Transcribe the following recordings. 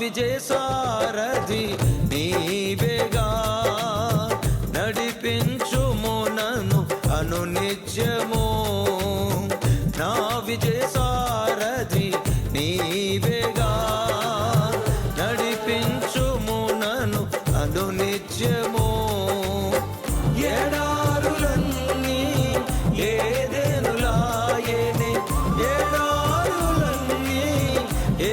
విజయ సారథి నీవేగా నడిపించుము నన్ను అనునిత్యము. నా విజయ సారథి నీవేగా నడిపించుము నన్ను అనునిత్యము. ఎడారులన్నీ ఏదేనులాయనే ఎడారులన్నీ ఏ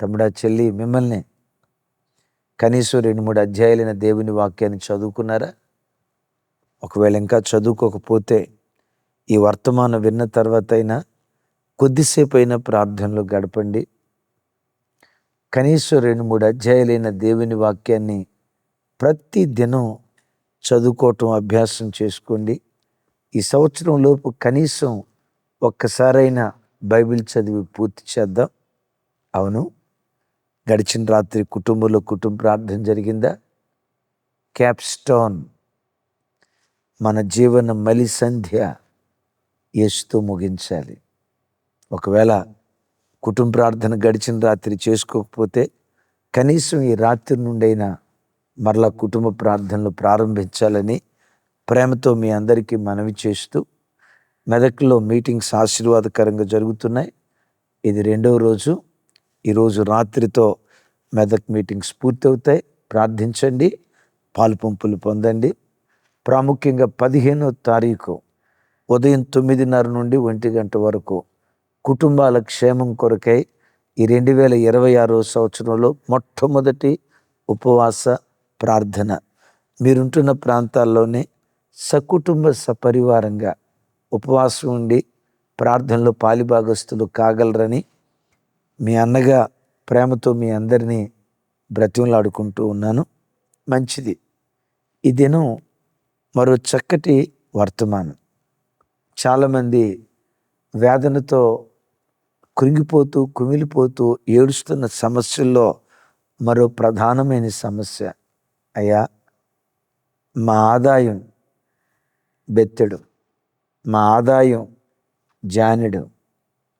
తమ్ముడా చెల్లి మిమ్మల్ని కనీసం రెండు మూడు అధ్యాయులైన దేవుని వాక్యాన్ని చదువుకున్నారా? ఒకవేళ ఇంకా చదువుకోకపోతే ఈ వర్తమానం విన్న తర్వాత అయినా కొద్దిసేపు అయినా ప్రార్థనలో గడపండి. కనీసం రెండు మూడు అధ్యాయులైన దేవుని వాక్యాన్ని ప్రతి దినం చదువుకోవటం అభ్యాసం చేసుకోండి. ఈ సంవత్సరంలోపు కనీసం ఒక్కసారైనా బైబిల్ చదివి పూర్తి చేద్దాం. అవును? గడిచిన రాత్రి కుటుంబంలో కుటుంబ ప్రార్థన జరిగిందా? క్యాప్స్టోన్ మన జీవన మలి సంధ్య యేసుతో ముగించాలి. ఒకవేళ కుటుంబ ప్రార్థన గడిచిన రాత్రి చేసుకోకపోతే కనీసం ఈ రాత్రి నుండైనా మరలా కుటుంబ ప్రార్థనలు ప్రారంభించాలని ప్రేమతో మీ అందరికీ మనవి చేస్తూ మెదక్లో మీటింగ్స్ ఆశీర్వాదకరంగా జరుగుతున్నాయి. ఇది రెండవ రోజు. ఈరోజు రాత్రితో మెదక్ మీటింగ్స్ పూర్తవుతాయి. ప్రార్థించండి పాలు పంపులు పొందండి. ప్రాముఖ్యంగా పదిహేనో తారీఖు ఉదయం తొమ్మిదిన్నర నుండి ఒంటి గంట వరకు కుటుంబాల క్షేమం కొరకై ఈ రెండు వేల ఇరవై ఆరో సంవత్సరంలో మొట్టమొదటి ఉపవాస ప్రార్థన. మీరుంటున్న ప్రాంతాల్లోనే సకుటుంబ సపరివారంగా ఉపవాసం ఉండి ప్రార్థనలో పాలిభాగస్తులు కాగలరని మీ అన్నగా ప్రేమతో మీ అందరినీ బ్రతిమలాడుకుంటూ ఉన్నాను. మంచిది. ఈ దినం మరో చక్కటి వర్తమానం. చాలామంది వేదనతో కృంగిపోతూ కుమిలిపోతూ ఏడుస్తున్న సమస్యల్లో మరో ప్రధానమైన సమస్య అయ్యా మా ఆదాయం బెత్తడు. మా ఆదాయం జానెడు.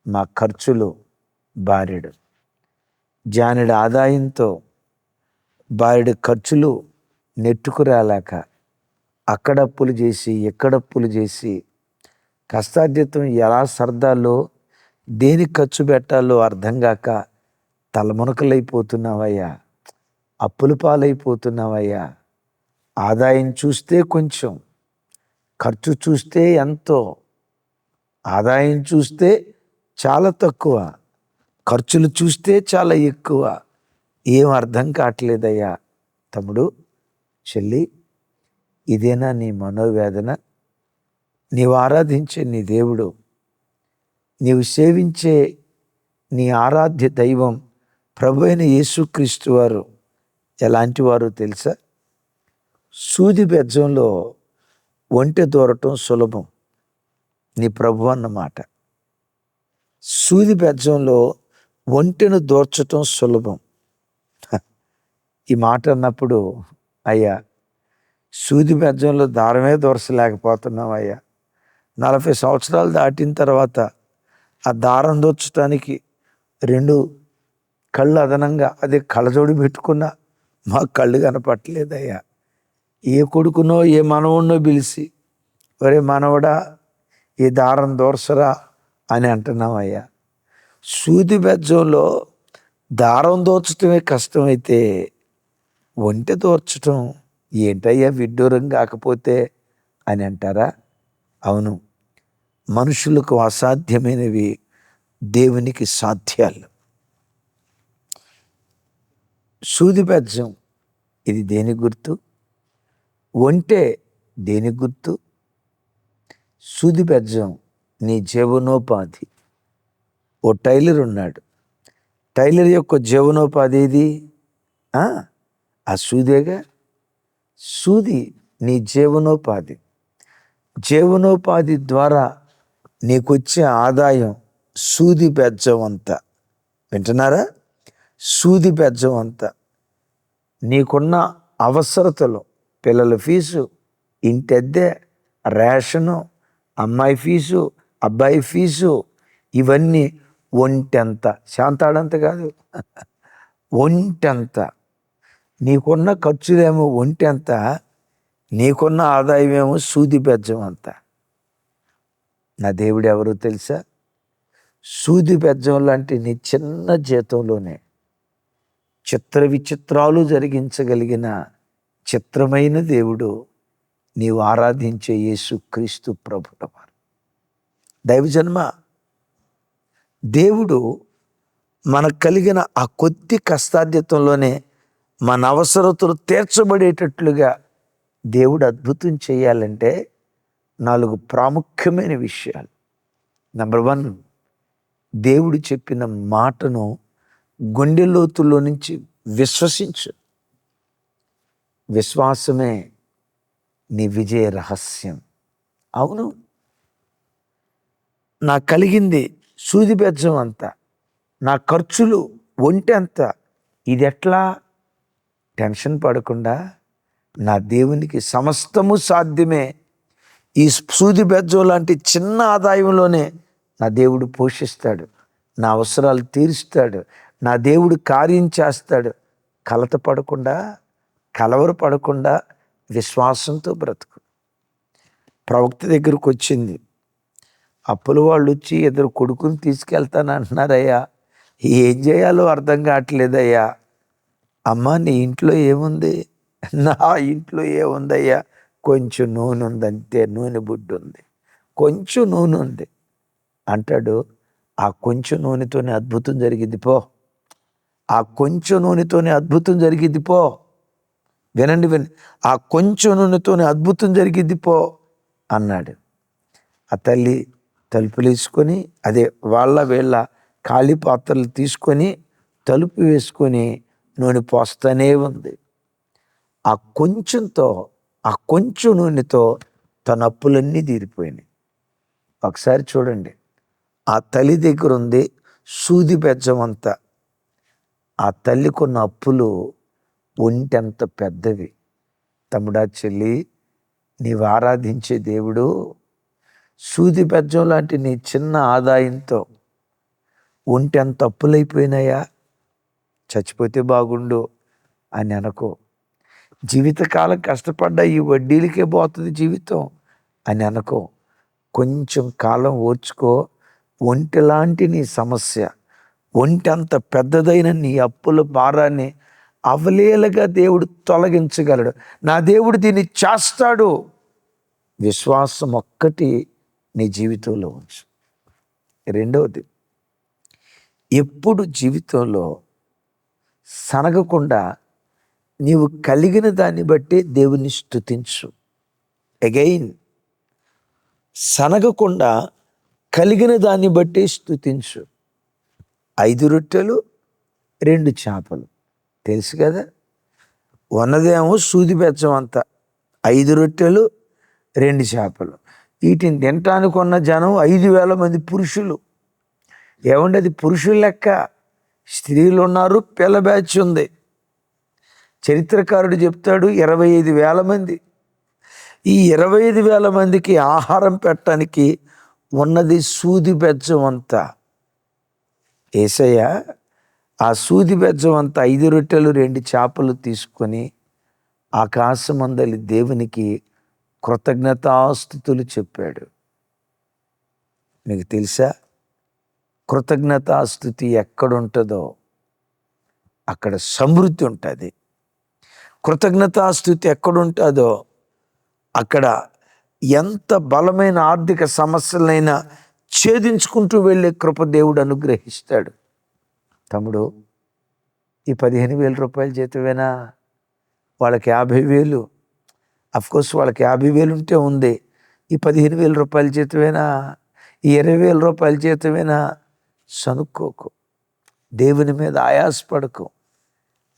మా ఖర్చులు బారెడు. జానుడి ఆదాయంతో బారెడు ఖర్చులు నెట్టుకురాలేక అక్కడ అప్పులు చేసి ఎక్కడప్పులు చేసి కష్టార్జితం ఎలా సర్దాలో దేనికి ఖర్చు పెట్టాలో అర్థం కాక తలమునకలైపోతున్నావయ్యా. అప్పుల పాలైపోతున్నావయ్యా. ఆదాయం చూస్తే కొంచెం ఖర్చు చూస్తే ఎంతో ఆదాయం చూస్తే చాలా తక్కువ. ఖర్చులు చూస్తే చాలా ఎక్కువ. ఏం అర్థం కావట్లేదయ్యా తమ్ముడు చెల్లి ఇదేనా నీ మనోవేదన? నీవు ఆరాధించే నీ దేవుడు నీవు సేవించే నీ ఆరాధ్య దైవం ప్రభు అయిన యేసుక్రీస్తు వారు ఎలాంటి వారు తెలుసా? సూది బెజ్జంలో ఒంటె దూరటం సులభం. నీ ప్రభు అన్నమాట. సూది బెజ్జంలో ఒంటెను దోర్చటం సులభం. ఈ మాట అన్నప్పుడు అయ్యా సూది బెజ్జంలో దారమే దోర్చలేకపోతున్నాం అయ్యా. నలభై సంవత్సరాలు దాటిన తర్వాత ఆ దారం దోర్చడానికి రెండు కళ్ళు అదనంగా అదే కళ్ళజోడి పెట్టుకున్నా మా కళ్ళు కనపట్టలేదయ్యా ఏ కొడుకునో ఏ మనవుడినో పిలిచి ఒరే మనవడా ఈ దారం దోర్సరా అని అంటున్నామయ్యా సూది బెజ్జంలో దారం దోచటమే కష్టమైతే ఒంటె దోర్చటం ఏంటయ్యా విడ్డూరం కాకపోతే అని అంటారా? అవును. మనుషులకు అసాధ్యమైనవి దేవునికి సాధ్యాలు. సూది బెజ్జం ఇది దేని గుర్తు? ఒంటే దేని గుర్తు? సూది బెజ్జం నీ జీవనోపాధి. ఓ టైలర్ ఉన్నాడు. టైలర్ యొక్క జీవనోపాధి ఏది? ఆ, సూదేగా సూది నీ జీవనోపాధి. జీవనోపాధి ద్వారా నీకొచ్చే ఆదాయం సూది బెజ్జం వింటున్నారా? సూది బెజ్జం నీకున్న అవసరతలు పిల్లల ఫీజు ఇంటద్దె రేషను అమ్మాయి ఫీజు అబ్బాయి ఫీజు ఇవన్నీ ఒంటెంత. శాంతాడంత కాదు. ఒంటెంత. నీకున్న ఖర్చులేమో ఒంటెంత. నీకున్న ఆదాయమేమో సూది బెజ్జం అంత నా దేవుడు ఎవరో తెలుసా? సూది బెజ్జం లాంటి నీ చిన్న జీతంలోనే చిత్ర విచిత్రాలు జరిగించగలిగిన చిత్రమైన దేవుడు నీవు ఆరాధించే యేసు క్రీస్తు ప్రభుల వారు దైవజన్మ దేవుడు మనకు కలిగిన ఆ కొద్ది కష్టాధ్యతంలోనే మన అవసరతలు తీర్చబడేటట్లుగా దేవుడు అద్భుతం చేయాలంటే నాలుగు ప్రాముఖ్యమైన విషయాలు. నెంబర్ వన్ దేవుడు చెప్పిన మాటను గుండె లోతుల్లో నుంచి విశ్వసించు. విశ్వాసమే నీ విజయ రహస్యం. అవును. నాకు కలిగింది సూది బెజ్జం అంత నా ఖర్చులు ఒంటి అంత. ఇది ఎట్లా? టెన్షన్ పడకుండా నా దేవునికి సమస్తము సాధ్యమే. ఈ సూది బెజ్జం లాంటి చిన్న ఆదాయంలోనే నా దేవుడు పోషిస్తాడు నా అవసరాలు తీరుస్తాడు నా దేవుడు కార్యం చేస్తాడు. కలత పడకుండా కలవర పడకుండా విశ్వాసంతో బ్రతుకు. ప్రవక్త దగ్గరకు వచ్చింది అప్పుల వాళ్ళు వచ్చి ఇద్దరు కొడుకుని తీసుకెళ్తాను అంటున్నారయ్యా ఏం చేయాలో అర్థం కావట్లేదయ్యా. అమ్మ నీ ఇంట్లో ఏముంది? నా ఇంట్లో ఏముందయ్యా? కొంచెం నూనె ఉందంటే నూనె బుడ్డు ఉంది. కొంచెం నూనె ఉంది. అంటాడు ఆ కొంచెం నూనెతోనే అద్భుతం జరిగింది పో. ఆ కొంచెం నూనెతోనే అద్భుతం జరిగింది పో. వినండి విని ఆ కొంచెం నూనెతోనే అద్భుతం జరిగింది పో అన్నాడు. ఆ తల్లి తలుపులు వేసుకొని అదే వాళ్ళ వీళ్ళ ఖాళీ పాత్రలు తీసుకొని తలుపు వేసుకొని నూనె పోస్తూనే ఉంది. ఆ కొంచెంతో ఆ కొంచెం నూనెతో తన అప్పులన్నీ తీరిపోయినాయి. ఒకసారి చూడండి ఆ తల్లి దగ్గర ఉంది సూది బెజ్జం ఆ ఆ తల్లికున్న అప్పులు ఒంటెంత పెద్దవి. తమ్ముడా చెల్లి నీవు ఆరాధించే దేవుడు సూది పెద్దం లాంటి నీ చిన్న ఆదాయంతో ఒంటెంత అప్పులైపోయినాయా చచ్చిపోతే బాగుండు అని అనుకో. జీవితకాలం కష్టపడ్డ ఈ వడ్డీలకే పోతుంది జీవితం అని అనుకో. కొంచెం కాలం ఓర్చుకో. ఒంటి లాంటి నీ సమస్య. ఒంటి అంత పెద్దదైన నీ అప్పుల భారాన్ని అవలేలగా దేవుడు తొలగించగలడు. నా దేవుడు దీన్ని చేస్తాడు. విశ్వాసం ఒక్కటి నీ జీవితంలో ఉంచు. రెండవది ఎప్పుడు జీవితంలో సనగకుండా నీవు కలిగిన దాన్ని బట్టి దేవుని స్తుతించు. అగైన్ సనగకుండా కలిగిన దాన్ని బట్టి స్తుతించు. ఐదు రొట్టెలు రెండు చేపలు. తెలుసు కదా? ఉన్నదేమో సూది బెచ్చం అంత. ఐదు రొట్టెలు రెండు చేపలు. వీటిని తినటానికి ఉన్న జనం ఐదు వేల మంది పురుషులు. ఏమంటే అది పురుషుల లెక్క. స్త్రీలు ఉన్నారు పిల్ల బ్యాచ్ ఉంది. చరిత్రకారుడు చెప్తాడు ఇరవై ఐదు వేల మంది. ఈ ఇరవై ఐదు వేల మందికి ఆహారం పెట్టడానికి ఉన్నది సూది బెజ్జం అంతా. ఏసయ్య ఆ సూది బెజ్జం అంతా ఐదు రొట్టెలు రెండు చేపలు తీసుకొని ఆకాశమందలి దేవునికి కృతజ్ఞతాస్థుతులు చెప్పాడు. మీకు తెలుసా? కృతజ్ఞతాస్థుతి ఎక్కడుంటుందో అక్కడ సమృద్ధి ఉంటుంది. కృతజ్ఞతాస్థుతి ఎక్కడుంటుందో అక్కడ ఎంత బలమైన ఆర్థిక సమస్యలైనా ఛేదించుకుంటూ వెళ్ళే కృప దేవుడు అనుగ్రహిస్తాడు. తమ్ముడు ఈ పదిహేను వేల రూపాయల జీతమేనా? వాళ్ళకి యాభై వేలు కోర్స్ వాళ్ళకి యాభై వేలు ఉంటే ఉంది. ఈ పదిహేను వేల రూపాయల జీతమేనా? ఈ ఇరవై వేల రూపాయల జీతమేనా? సనుక్కోకు. దేవుని మీద ఆయాసపడకు.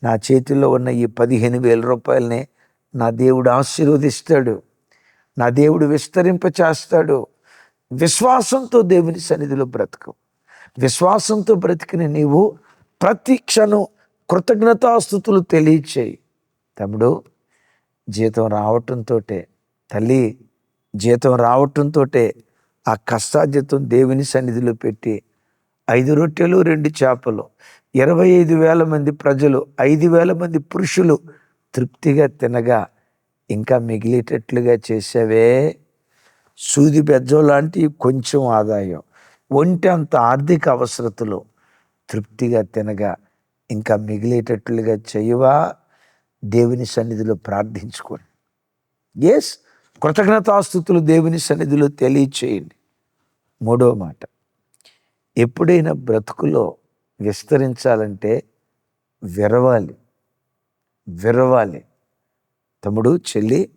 నా చేతిలో ఉన్న ఈ పదిహేను వేల రూపాయలని నా దేవుడు ఆశీర్వదిస్తాడు. నా దేవుడు విస్తరింప చేస్తాడు. విశ్వాసంతో దేవుని సన్నిధిలో బ్రతుకు. విశ్వాసంతో బ్రతికిన నీవు ప్రతి క్షణం కృతజ్ఞతాస్థుతులు తెలియచేయి. తమ్ముడు జీతం రావటంతో తల్లి జీతం రావటంతో ఆ కష్టార్జితం దేవుని సన్నిధిలో పెట్టి ఐదు రొట్టెలు రెండు చేపలు ఇరవై ఐదు వేల మంది ప్రజలు ఐదు వేల మంది పురుషులు తృప్తిగా తినగా ఇంకా మిగిలేటట్లుగా చేసావే. సూది బెజ్జం లాంటి కొంచెం ఆదాయం. ఒంటి అంత ఆర్థిక అవసరతలు తృప్తిగా తినగా ఇంకా మిగిలేటట్లుగా చేయవా? దేవుని సన్నిధిలో ప్రార్థించుకోండి. ఎస్ కృతజ్ఞతాస్థుతులు దేవుని సన్నిధిలో తెలియచేయండి. మూడో మాట ఎప్పుడైనా బ్రతుకులో విస్తరించాలంటే విరవాలి విరవాలి. తమ్ముడు చెల్లి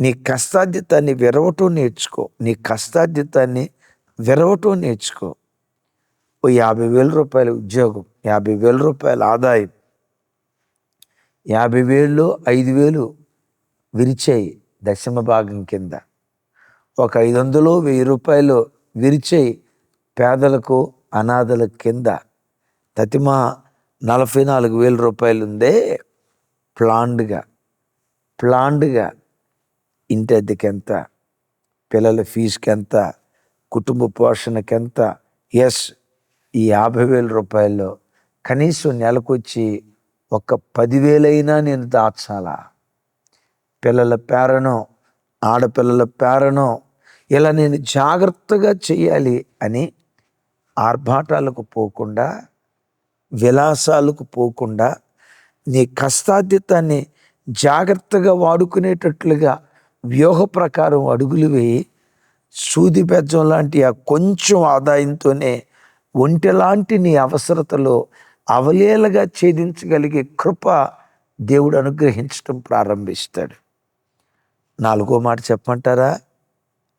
నీ కష్టాధ్యతాన్ని విరవటం నేర్చుకో నీ కష్టాధ్యతాన్ని విరవటం నేర్చుకో. ఓ యాభై వేల రూపాయల ఉద్యోగం యాభై వేల రూపాయల ఆదాయం యాభై వేలు ఐదు వేలు విరిచాయి దశమ భాగం కింద. ఒక ఐదు వందలు వెయ్యి రూపాయలు విరిచాయి పేదలకు అనాథల కింద. తతిమా నలభై నాలుగు వేల రూపాయలు ఉందే ప్లాండ్గా. ప్లాండ్గా ఇంటి అద్దెకి ఎంత పిల్లల ఫీజుకి ఎంత కుటుంబ పోషణకి ఎంత ఎస్ ఈ యాభై వేల రూపాయల్లో కనీసం నెలకొచ్చి ఒక పదివేలైనా నేను దాచాలా? పిల్లల పేరనో ఆడపిల్లల పేరనో ఇలా నేను జాగ్రత్తగా చేయాలి అని ఆర్భాటాలకు పోకుండా విలాసాలకు పోకుండా నీ కష్టాధ్యతాన్ని జాగ్రత్తగా వాడుకునేటట్లుగా వ్యూహ ప్రకారం అడుగులు వేయి. సూది బెజ్జం లాంటి ఆ కొంచెం ఆదాయంతోనే ఒంటెలాంటి నీ అవసరతలో అవలేలగా ఛేదించగలిగే కృప దేవుడు అనుగ్రహించటం ప్రారంభిస్తాడు. నాలుగో మాట చెప్పమంటారా?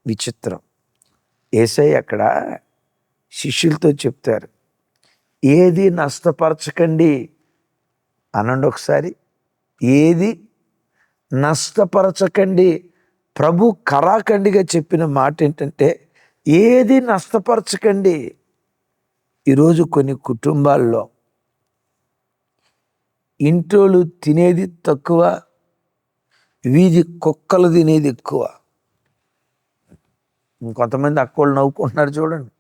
విచిత్రం. ఏసై అక్కడ శిష్యులతో చెప్తారు ఏది నష్టపరచకండి? అనండి ఒకసారి ఏది నష్టపరచకండి? ప్రభు కరాఖండిగా చెప్పిన మాట ఏంటంటే ఏది నష్టపరచకండి? ఈరోజు కొన్ని కుటుంబాల్లో ఇంట్లో తినేది తక్కువ వీధి కుక్కలు తినేది ఎక్కువ. ఇంకొంతమంది అక్కోళ్ళు నవ్వుకుంటున్నారు చూడండి.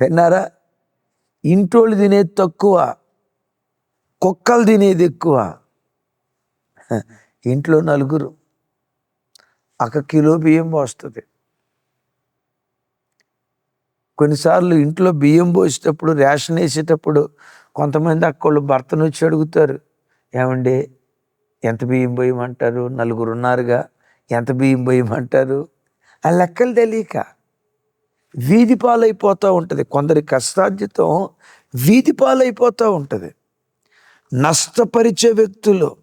విన్నారా? ఇంటోళ్ళు తినేది తక్కువ కుక్కలు తినేది ఎక్కువ. ఇంట్లో నలుగురు. ఒక కిలో బియ్యం పోస్తుంది. కొన్నిసార్లు ఇంట్లో బియ్యం పోసేటప్పుడు రేషన్ వేసేటప్పుడు కొంతమంది అక్కళ్ళు భర్తను వచ్చి అడుగుతారు ఏమండి ఎంత బియ్యం పోయమంటారు? నలుగురు ఉన్నారుగా ఎంత బియ్యం పోయమంటారు? ఆ లెక్కలు తెలియక వీధి పాలైపోతూ ఉంటుంది. కొందరి కష్టార్జితం వీధి పాలైపోతూ ఉంటుంది. నష్టపరిచే వ్యక్తులు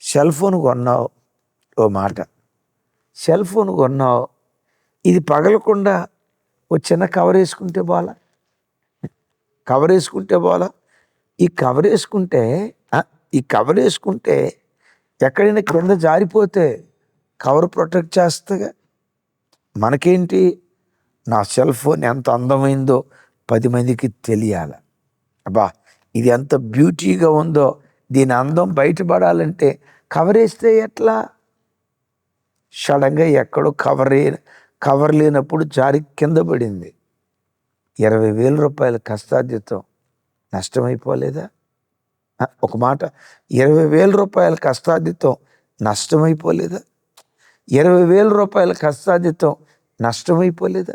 సెల్ ఫోన్ కొన్నావు? ఓ మాట. సెల్ ఫోన్ కొన్నావు? ఇది పగలకుండా ఓ చిన్న కవర్ వేసుకుంటే బాలా? కవర్ వేసుకుంటే బాలా? ఈ కవర్ వేసుకుంటే ఈ కవర్ వేసుకుంటే ఎక్కడైనా కింద జారిపోతే కవర్ ప్రొటెక్ట్ చేస్తుందిగా? మనకేంటి? నా సెల్ ఫోన్ ఎంత అందమైందో పది మందికి తెలియాలి. అబ్బా ఇది ఎంత బ్యూటీగా ఉందో దీని అందం బయటపడాలంటే కవర్ వేస్తే ఎట్లా? సడన్గా ఎక్కడో కవర్ కవర్ లేనప్పుడు జారి కింద పడింది. ఇరవై వేల రూపాయల కష్టార్జితం. నష్టమైపోలేదా? ఒక మాట ఇరవై వేల రూపాయల కష్టార్జితం నష్టమైపోలేదా? ఇరవై వేల రూపాయల కష్టార్జితం నష్టమైపోలేదా?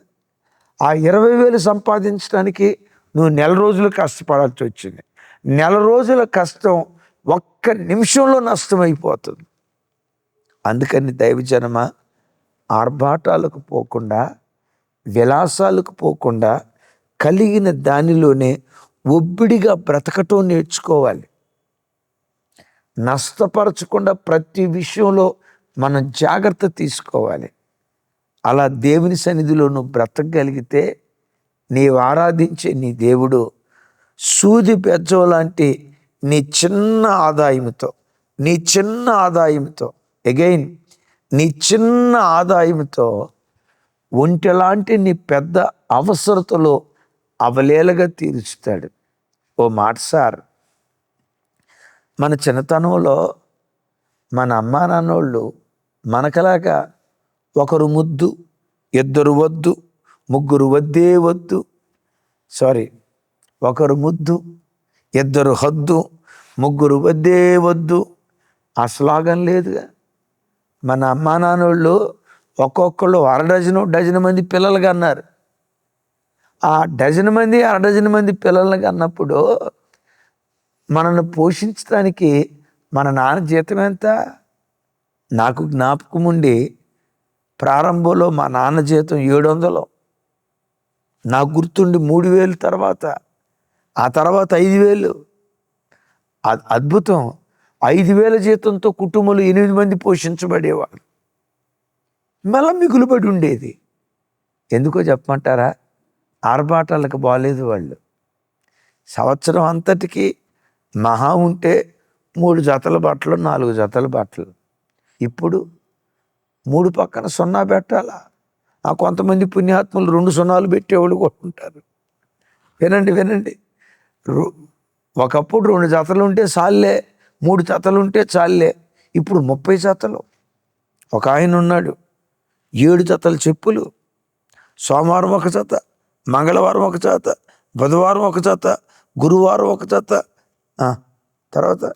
ఆ ఇరవై వేలు సంపాదించడానికి నువ్వు నెల రోజులు కష్టపడాల్సి వచ్చింది. నెల రోజుల కష్టం ఒక్క నిమిషంలో నష్టమైపోతుంది. అందుకని దైవజనమ ఆర్భాటాలకు పోకుండా విలాసాలకు పోకుండా కలిగిన దానిలోనే ఒబ్బిడిగా బ్రతకటం నేర్చుకోవాలి. నష్టపరచకుండా ప్రతి విషయంలో మనం జాగ్రత్త తీసుకోవాలి. అలా దేవుని సన్నిధిలో నువ్వు బ్రతకగలిగితే నీవు ఆరాధించే నీ దేవుడు సూది పెద్దం లాంటి నీ చిన్న ఆదాయంతో నీ చిన్న ఆదాయంతో ఎగైన్ నీ చిన్న ఆదాయంతో ఒంటెలాంటి నీ పెద్ద అవసరతలో అవలేలగా తీరుస్తాడు ఓ మాట సార్ మన చిన్నతనంలో మన అమ్మా నాన్నోళ్ళు మనకలాగా ఒకరు ముద్దు ఇద్దరు వద్దు ముగ్గురు వద్దే వద్దు. సారీ ఒకరు ముద్దు ఇద్దరు హద్దు ముగ్గురు వద్దే వద్దు. ఆ శ్లోగం లేదుగా. మన అమ్మా నాన్నోళ్ళు ఒక్కొక్కళ్ళు అర డజను డజన్ మంది పిల్లలుగా అన్నారు. ఆ డజన్ మంది అర డజన్ మంది పిల్లలుగా అన్నప్పుడు మనల్ని పోషించడానికి మన నాన్న జీతం ఎంత? నాకు జ్ఞాపకం ఉండి ప్రారంభంలో మా నాన్న జీతం ఏడు వందలు నాకు గుర్తుండి మూడు వేలు తర్వాత ఆ తర్వాత ఐదు వేలు. అద్భుతం. ఐదు వేల జీతంతో కుటుంబంలో ఎనిమిది మంది పోషించబడేవారు మళ్ళా మిగులుబడి ఉండేది. ఎందుకో చెప్పమంటారా? ఆర్భాటాలకు బాగాలేదు వాళ్ళు. సంవత్సరం అంతటికి మహా ఉంటే మూడు జతల బట్టలు నాలుగు జతల బట్టలు ఇప్పుడు మూడు పక్కన సున్నా పెట్టాలా? ఆ కొంతమంది పుణ్యాత్ములు రెండు సున్నాలు పెట్టేవాళ్ళు కూడా ఉంటారు. వినండి వినండి. రు- ఒకప్పుడు రెండు జతలు ఉంటే చాలే మూడు జతలు ఉంటే చాలే ఇప్పుడు ముప్పై జతలు ఒక ఆయన ఉన్నాడు. ఏడు జతల చెప్పులు. సోమవారం ఒక జత. మంగళవారం ఒక చేత బుధవారం ఒక చేత గురువారం ఒక చేత తర్వాత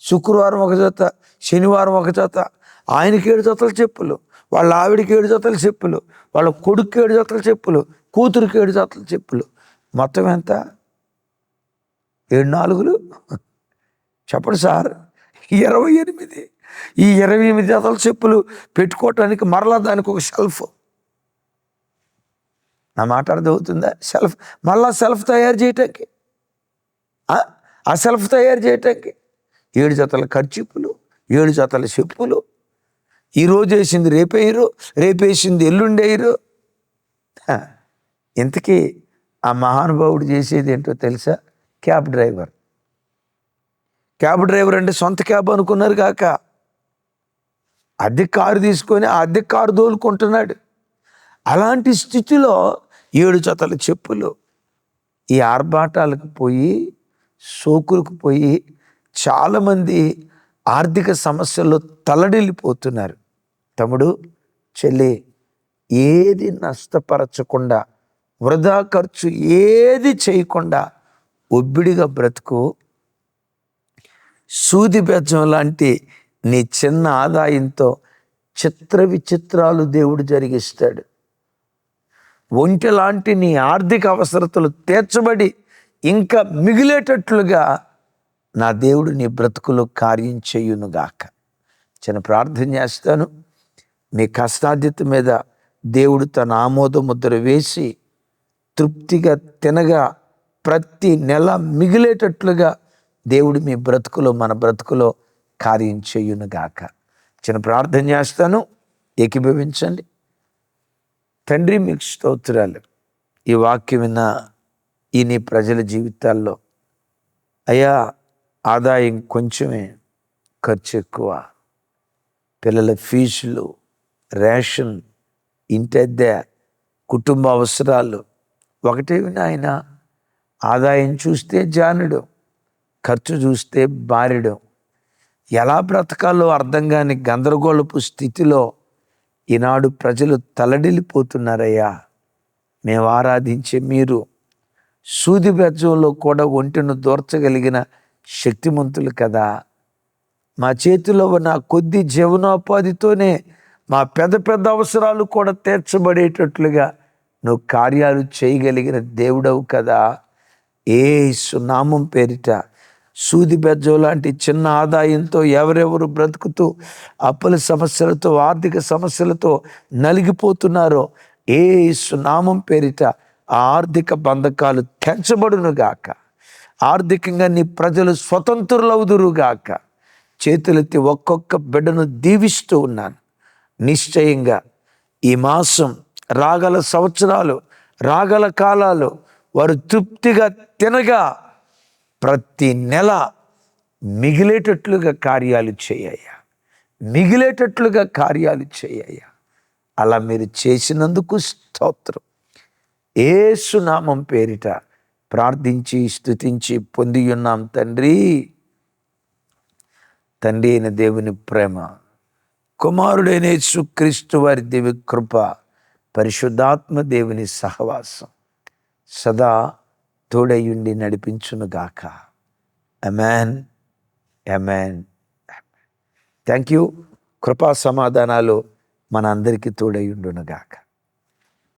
శుక్రవారం ఒక చేత శనివారం ఒక చేత ఆయనకి ఏడు జతల చెప్పులు వాళ్ళ ఆవిడికి ఏడు జతల చెప్పులు వాళ్ళ కొడుకు ఏడు జతల చెప్పులు కూతురికి ఏడు జతల చెప్పులు. మొత్తం ఎంత? ఏడు నాలుగులు? చెప్పండి సార్. ఇరవై ఎనిమిది. ఈ ఇరవై ఎనిమిది జతల చెప్పులు పెట్టుకోవటానికి మరలా దానికి ఒక షెల్ఫ్ నా మాట అర్థమవుతుందా సెల్ఫ్ మళ్ళా సెల్ఫ్ తయారు చేయటానికి. ఆ? సెల్ఫ్ తయారు చేయటానికి. ఏడు జతల ఖర్చిప్పులు ఏడు జతల చెప్పులు. ఈరోజు వేసింది రేపేయరు రేపేసింది ఎల్లుండేయరు ఇంతకీ ఆ మహానుభావుడు చేసేది ఏంటో తెలుసా? Cab driver. క్యాబ్ డ్రైవర్ అంటే సొంత క్యాబ్ అనుకున్నారు కాక. అద్దె కారు తీసుకొని అద్దె కారు దోలుకుంటున్నాడు. అలాంటి స్థితిలో ఏడు జతల చెప్పులు ఈ ఆర్భాటాలకు పోయి సోకులకు పోయి చాలామంది ఆర్థిక సమస్యల్లో తలడిల్లిపోతున్నారు. తమ్ముడు చెల్లి ఏది నష్టపరచకుండా వృధా ఖర్చు ఏది చేయకుండా ఒబ్బిడిగా బ్రతుకు సూది బెజ్జం లాంటి నీ చిన్న ఆదాయంతో చిత్ర విచిత్రాలు దేవుడు జరిగిస్తాడు. ఒంటి లాంటి నీ ఆర్థిక అవసరతలు తీర్చబడి ఇంకా మిగిలేటట్లుగా నా దేవుడు నీ బ్రతుకులో కార్యం చేయునుగాక. చిన్న ప్రార్థన చేస్తాను. మీ కష్టాధ్యత మీద దేవుడు తన ఆమోద ముద్ర వేసి తృప్తిగా తినగా ప్రతి నెల మిగిలేటట్లుగా దేవుడు మీ బ్రతుకులో మన బ్రతుకులో కార్యం చేయునుగాక. చిన్న ప్రార్థన చేస్తాను. ఏకీభవించండి. తండ్రి మీకు స్తోత్రాలు. ఈ వాక్యం విన్న ఈ నీ ప్రజల జీవితాల్లో అయ్యా ఆదాయం కొంచెమే ఖర్చు ఎక్కువ. పిల్లల ఫీజులు రేషన్ ఇంటద్దె కుటుంబ అవసరాలు ఒకటే ఆయన. ఆదాయం చూస్తే జానుడు ఖర్చు చూస్తే బారెడు. ఎలా బ్రతకాలో అర్థం కాని గందరగోళపు స్థితిలో ఈనాడు ప్రజలు తలడిల్లిపోతున్నారయ్యా. మేము ఆరాధించే మీరు సూది బెజ్జంలో కూడా ఒంటిను దూర్చగలిగిన శక్తిమంతులు కదా. మా చేతిలో ఉన్న కొద్ది జీవనోపాధితోనే మా పెద్ద పెద్ద అవసరాలు కూడా తీర్చబడేటట్లుగా నువ్వు కార్యాలు చేయగలిగిన దేవుడవు కదా. ఏ సునామం పేరిట సూది బెజ్జం లాంటి చిన్న ఆదాయంతో ఎవరెవరు బ్రతుకుతూ అప్పుల సమస్యలతో ఆర్థిక సమస్యలతో నలిగిపోతున్నారో ఏ సునామం పేరిట ఆ ఆర్థిక బంధకాలు తెంచబడునుగాక. ఆర్థికంగా నీ ప్రజలు స్వతంత్రులవుదురుగాక. చేతులెత్తి ఒక్కొక్క బిడ్డను దీవిస్తూ ఉన్నాను. నిశ్చయంగా ఈ మాసం రాగల సంవత్సరాలు రాగల కాలాలు వారు తృప్తిగా తినగా ప్రతి నెల మిగిలేటట్లుగా కార్యాలు చేయయ్యా. మిగిలేటట్లుగా కార్యాలు చేయయ్యా. అలా మీరు చేసినందుకు స్తోత్రం. ఏసునామం పేరిట ప్రార్థించి స్తుతించి పొంది ఉన్నాం తండ్రి. తండ్రి అయిన దేవుని ప్రేమ కుమారుడైన యేసుక్రీస్తు వారి దేవి కృప పరిశుద్ధాత్మ దేవుని సహవాసం. సదా తోడయుండి నడిపించునుగాక అమెన్ అమెన్ థ్యాంక్ యూ కృపా సమాధానాలు మన అందరికీ తోడయుండునుగాక